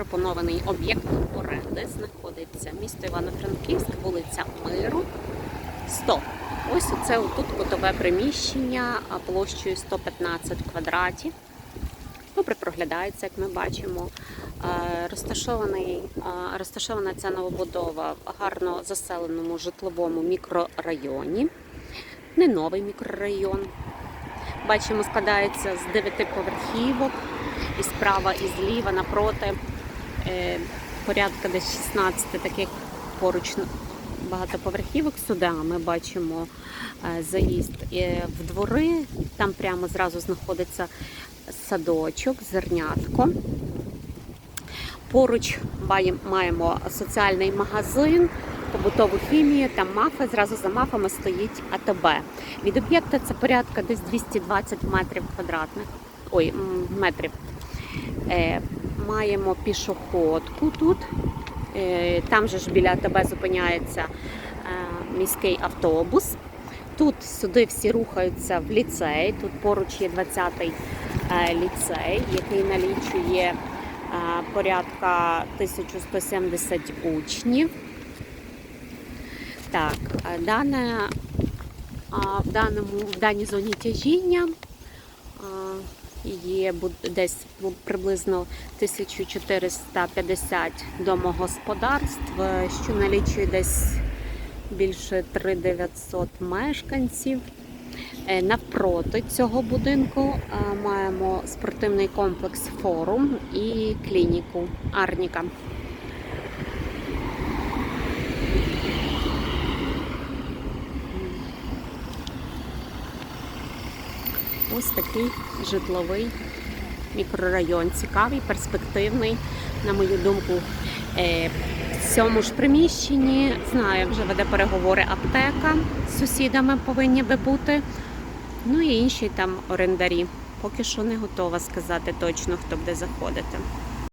запропонований об'єкт оренди знаходиться місто Івано-Франківськ, вулиця Миру 100. Ось оце тут кутове приміщення площею 115 квадратів. Добре проглядається, як ми бачимо. Е, Розташований, е, розташована ця новобудова в гарно заселеному житловому мікрорайоні. Не новий мікрорайон. Бачимо, складається з дев'яти поверхівок і справа, і зліва напроти порядка десь 16 таких поруч багатоповерхівок. Сюди ми бачимо е, заїзд е, в двори. Там прямо зразу знаходиться садочок, зернятко. Поруч маємо соціальний магазин, побутову хімію, там мафи. Зразу за мафами стоїть АТБ. Від об'єкта це порядка десь 220 метрів квадратних. Ой, метрів. Маємо пішоходку тут. Е, там же ж біля АТБ зупиняється е, міський автобус. Тут сюди всі рухаються в ліцей. Тут поруч є 20-й е, ліцей, який налічує порядка 1170 учнів. Так, дане, в, даному, в даній зоні тяжіння є десь приблизно 1450 домогосподарств, що налічує десь більше 3900 мешканців. Е, Навпроти цього будинку е, маємо спортивний комплекс Форум і клініку Арніка. Ось такий житловий мікрорайон. Цікавий, перспективний, на мою думку. Е, В цьому ж приміщенні, знаю, вже веде переговори аптека з сусідами повинні би бути. Ну і інші там орендарі. Поки що не готова сказати точно, хто буде заходити.